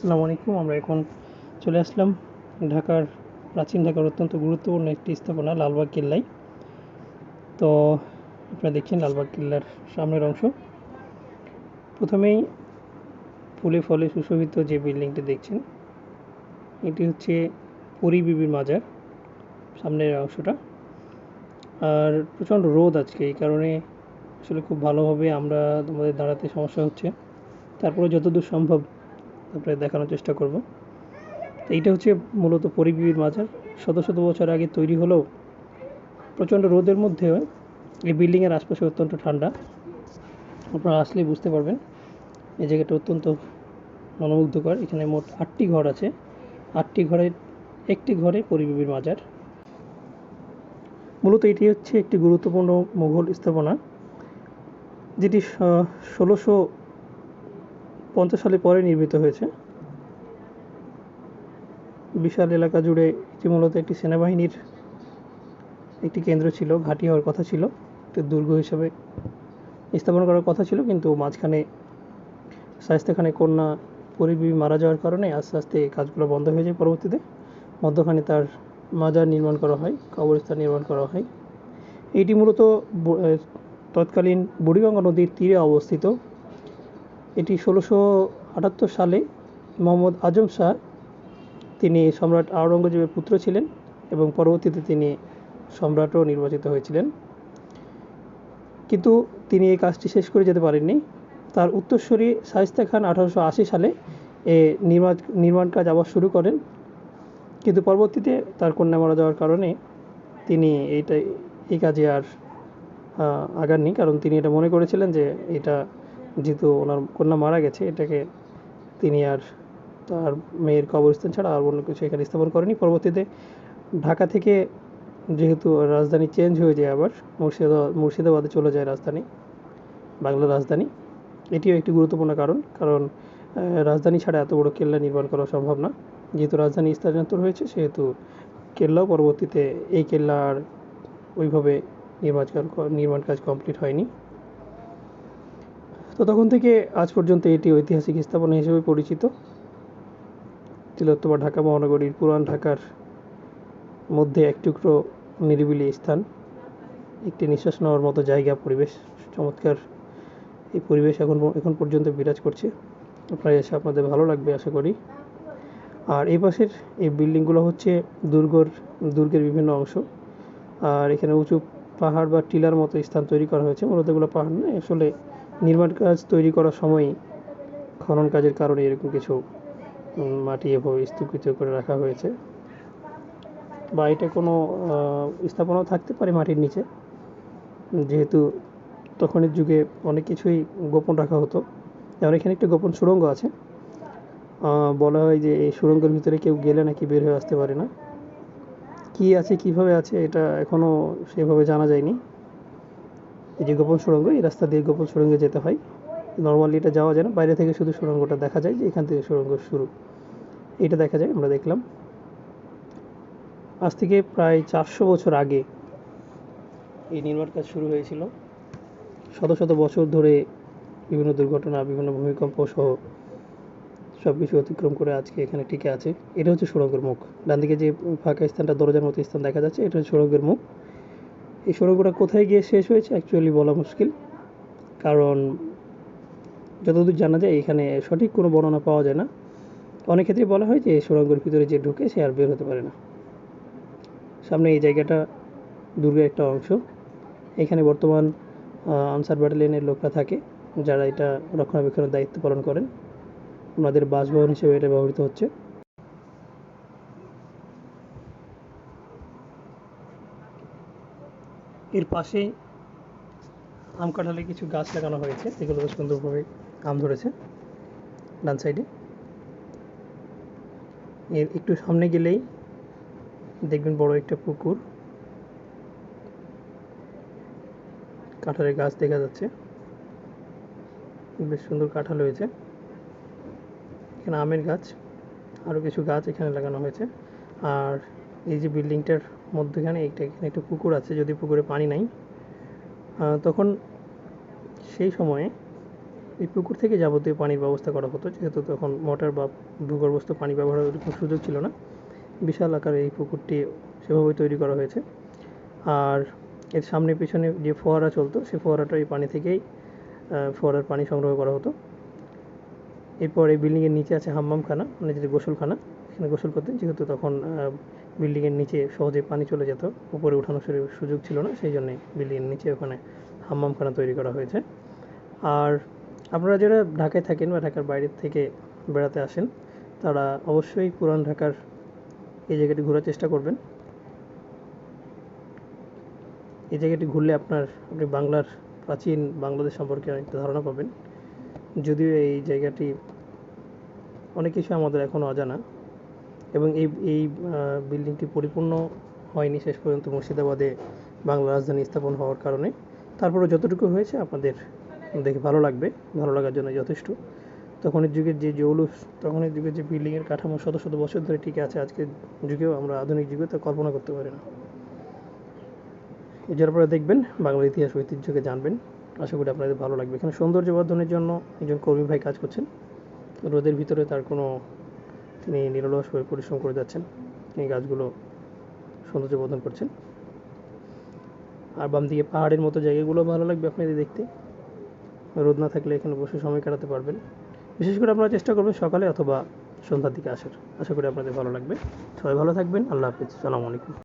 আসসালামু আলাইকুম। আমরা এখন চলে আসলাম ঢাকার প্রাচীন ঢাকার অত্যন্ত গুরুত্বপূর্ণ একটি স্থাপনা, লালবাগ কেল্লায়। তো আপনারা দেখছেন লালবাগ কিল্লার সামনের অংশ। প্রথমেই ফুলে ফলে সুশোভিত যে বিল্ডিংটি দেখছেন, এটি হচ্ছে পুরী বিবির মাজার সামনের অংশটা। আর প্রচণ্ড রোদ আজকে, এই কারণে আসলে খুব ভালোভাবে আমরা তোমাদের দাঁড়াতে সমস্যা হচ্ছে। তারপরে যতদূর সম্ভব আপনাদের দেখানোর চেষ্টা করব। তো এইটা হচ্ছে মূলত পরিবিবির মাজার। শত শত বছর আগে তৈরি হলেও প্রচণ্ড রোদের মধ্যে এই বিল্ডিংয়ের আশপাশে অত্যন্ত ঠান্ডা। আপনারা আসলেই বুঝতে পারবেন, এই জায়গাটা অত্যন্ত মনোমুগ্ধকর। এখানে মোট আটটি ঘর আছে। আটটি ঘরের একটি ঘরে পরিবিবির মাজার। মূলত এটি হচ্ছে একটি গুরুত্বপূর্ণ মুঘল স্থাপনা, যেটি ষোলোশো পঞ্চাশ সালে পরে নির্মিত হয়েছে। বিশাল এলাকা জুড়ে এটি মূলত একটি সেনাবাহিনীর একটি কেন্দ্র ছিল, ঘাঁটি হওয়ার কথা ছিল, একটি দুর্গ হিসাবে স্থাপন করার কথা ছিল, কিন্তু মাঝখানে শায়েস্তা খানের কন্যা পরিবিবি মারা যাওয়ার কারণে আস্তে আস্তে এই কাজগুলো বন্ধ হয়ে যায় পরবর্তীতে। মধ্যখানে তার মাজার নির্মাণ করা হয়, কবরস্থান নির্মাণ করা হয়। এটি মূলত তৎকালীন বুড়িগঙ্গা নদীর তীরে অবস্থিত। এটি ষোলোশো আটাত্তর সালে মোহাম্মদ আজম শাহ, তিনি সম্রাট আওরঙ্গজেবের পুত্র ছিলেন এবং পরবর্তীতে তিনি সম্রাটও নির্বাচিত হয়েছিলেন। কিন্তু তিনি এই কাজটি শেষ করে যেতে পারেননি। তার উত্তরসূরি শায়েস্তা খান আঠারোশো আশি সালে এ নির্মাণ নির্মাণ কাজ আবার শুরু করেন। কিন্তু পরবর্তীতে তার কন্যা মারা যাওয়ার কারণে তিনি এইটা এই কাজে আর আগাননি। কারণ তিনি এটা মনে করেছিলেন যে এটা যেহেতু ওনার কন্যা মারা গেছে, এটাকে তিনি আর তার মেয়ের কবরস্থান ছাড়া আর অন্য কিছু এখানে স্থাপন করেনি। পরবর্তীতে ঢাকা থেকে যেহেতু রাজধানী চেঞ্জ হয়ে যায় আবার, মুর্শিদাবাদ, মুর্শিদাবাদে চলে যায় রাজধানী, বাংলার রাজধানী। এটিও একটি গুরুত্বপূর্ণ কারণ কারণ রাজধানী ছাড়া এত বড় কেল্লা নির্মাণ করা সম্ভব না। যেহেতু রাজধানী স্থানান্তর হয়েছে, সেহেতু কেল্লাও পরবর্তীতে এই কেল্লা আর ওইভাবে নির্মাণ নির্মাণ কাজ কমপ্লিট হয়নি। তো তখন থেকে আজ পর্যন্ত এটি ঐতিহাসিক স্থাপনা হিসেবে পরিচিত। তিলোত্তমা ঢাকা মহানগরীর পুরান ঢাকার মধ্যে এক টুকরো নিরিবিলি স্থান। একটি নিঃশ্বাস নেওয়ার মতো জায়গা, পরিবেশ। চমৎকার এই পরিবেশ এখন এখন পর্যন্ত বিরাজ করছে। আপনারা এসে আপনাদের ভালো লাগবে, আশা করি। আর এই পাশের এই বিল্ডিংগুলো হচ্ছে দুর্গর, দুর্গের বিভিন্ন অংশ। আর এখানে উঁচু পাহাড় বা টিলার মতো স্থান তৈরি করা হয়েছে। মূলত এগুলো পাহাড় নয়, আসলে নির্মাণ কাজ তৈরি করার সময় খনন কাজের কারণে এরকম কিছু মাটি এভাবে স্তূপিত করে রাখা হয়েছে। বা এটা কোনো স্থাপনাও থাকতে পারে মাটির নিচে। যেহেতু তখনের যুগে অনেক কিছুই গোপন রাখা হতো। যেমন এখানে একটা গোপন সুড়ঙ্গ আছে। বলা হয় যে এই সুড়ঙ্গের ভিতরে কেউ গেলে নাকি বের হয়ে আসতে পারে না। কি আছে, কীভাবে আছে, এটা এখনও সেভাবে জানা যায়নি। এই যে গোপন সুড়ঙ্গ, এই রাস্তা দিয়ে গোপন সুড়ঙ্গে যেতে হয়। নর্মালি এটা যাওয়া যায় না। বাইরে থেকে শুধু সুড়ঙ্গটা দেখা যায় যে এখান থেকে সুড়ঙ্গ শুরু। এটা দেখা যায়, আমরা দেখলাম। আজ থেকে প্রায় চারশো বছর আগে এই নির্মাণ কাজ শুরু হয়েছিল। শত শত বছর ধরে বিভিন্ন দুর্ঘটনা, বিভিন্ন ভূমিকম্প সহ সব কিছু অতিক্রম করে আজকে এখানে টিকে আছে। এটা হচ্ছে সুড়ঙ্গের মুখ। ডান দিকে যে ফাঁকা স্থানটা, দরজার মতো স্থান দেখা যাচ্ছে, এটা হচ্ছে সুড়ঙ্গের মুখ। এই সুড়ঙ্গটা কোথায় গিয়ে শেষ হয়েছে? অ্যাকচুয়ালি বলা মুশকিল। কারণ যতদূর জানা যায়, এখানে সঠিক কোনো বর্ণনা পাওয়া যায় না। অনেক ক্ষেত্রে বলা হয় যে, সুড়ঙ্গের ভিতরে যে ঢুকে, সে আর বের হতে পারে না। সামনে এই জায়গাটা দুর্গের একটা অংশ। এখানে বর্তমান আনসার ব্যাটালিয়নের লোকরা থাকে, যারা এটা রক্ষণাবেক্ষণের দায়িত্ব পালন করেন। ওনাদের বাসভবন হিসেবে এটা ব্যবহৃত হচ্ছে। এর পাশেই আম কাঁঠালে কিছু গাছ লাগানো হয়েছে, যেগুলো সুন্দরভাবে আম ধরেছে ডান সাইডে। এর একটু সামনে গেলেই দেখবেন বড় একটা পুকুর। কাঁঠালের গাছ দেখা যাচ্ছে। বেশ সুন্দর কাঁঠাল হয়েছে। এখানে আমের গাছ আরও কিছু গাছ এখানে লাগানো হয়েছে। আর এই যে বিল্ডিংটার মধ্যখানে একটা, এখানে একটা পুকুর আছে, যদি পুকুরে পানি নাই। তখন সেই সময়ে এই পুকুর থেকে যাবতীয় পানির ব্যবস্থা করা হতো, যেহেতু তখন মোটর বা ভূগর্ভস্থ পানি ব্যবহারের ওরকম সুযোগ ছিল না। বিশাল আকারে এই পুকুরটি সেভাবে তৈরি করা হয়েছে। আর এর সামনে পিছনে যে ফোয়ারা চলতো সেই ফোয়ারাটা এই পানি থেকেই ফোয়ারার পানি সংগ্রহ করা হতো। এরপর এই বিল্ডিংয়ের নিচে আছে হাম্মামখানা মানে যেটা গোসলখানা। এখানে গোসল করতেন, যেহেতু তখন বিল্ডিংয়ের নিচে সহজে পানি চলে যেত, উপরে উঠানোর সুযোগ ছিল না, সেই জন্যে বিল্ডিংয়ের নিচে ওখানে হাম্মামখানা তৈরি করা হয়েছে। আর আপনারা যারা ঢাকায় থাকেন বা ঢাকার বাইরের থেকে বেড়াতে আসেন, তারা অবশ্যই পুরান ঢাকার এই জায়গাটি ঘোরার চেষ্টা করবেন। এই জায়গাটি ঘুরলে আপনার, আপনি বাংলার প্রাচীন বাংলাদেশ সম্পর্কে অনেকটা ধারণা পাবেন। যদিও এই জায়গাটি অনেক কিছু আমাদের এখনও অজানা এবং এই এই বিল্ডিংটি পরিপূর্ণ হয়নি শেষ পর্যন্ত মুর্শিদাবাদে বাংলা রাজধানী স্থাপন হওয়ার কারণে। তারপরে যতটুকু হয়েছে আপনাদের দেখে ভালো লাগবে, ভালো লাগার জন্য যথেষ্ট। তখনের যুগের যে জৌলুস, তখনের যুগের যে বিল্ডিংয়ের কাঠামো শত শত বছর ধরে টিকে আছে আজকের যুগেও আমরা আধুনিক যুগে তা কল্পনা করতে পারি না। যার পরে দেখবেন, বাংলার ইতিহাস ঐতিহ্যকে জানবেন। আশা করি আপনাদের ভালো লাগবে। এখানে সৌন্দর্য বর্ধনের জন্য একজন কর্মী ভাই কাজ করছেন। রোদের ভিতরে তার কোনো তিনি নিরলসভাবে পরিশ্রম করে যাচ্ছেন। তিনি গাছগুলো সৌন্দর্য বর্ধন করছেন। আর বাম দিকে পাহাড়ের মতো জায়গাগুলো ভালো লাগবে আপনাদের দেখতে। রোদ না থাকলে এখানে বসে সময় কাটাতে পারবেন। বিশেষ করে আপনারা চেষ্টা করবেন সকালে অথবা সন্ধ্যার দিকে আসার। আশা করি আপনাদের ভালো লাগবে। সবাই ভালো থাকবেন। আল্লাহ হাফিজ। সালামু আলাইকুম।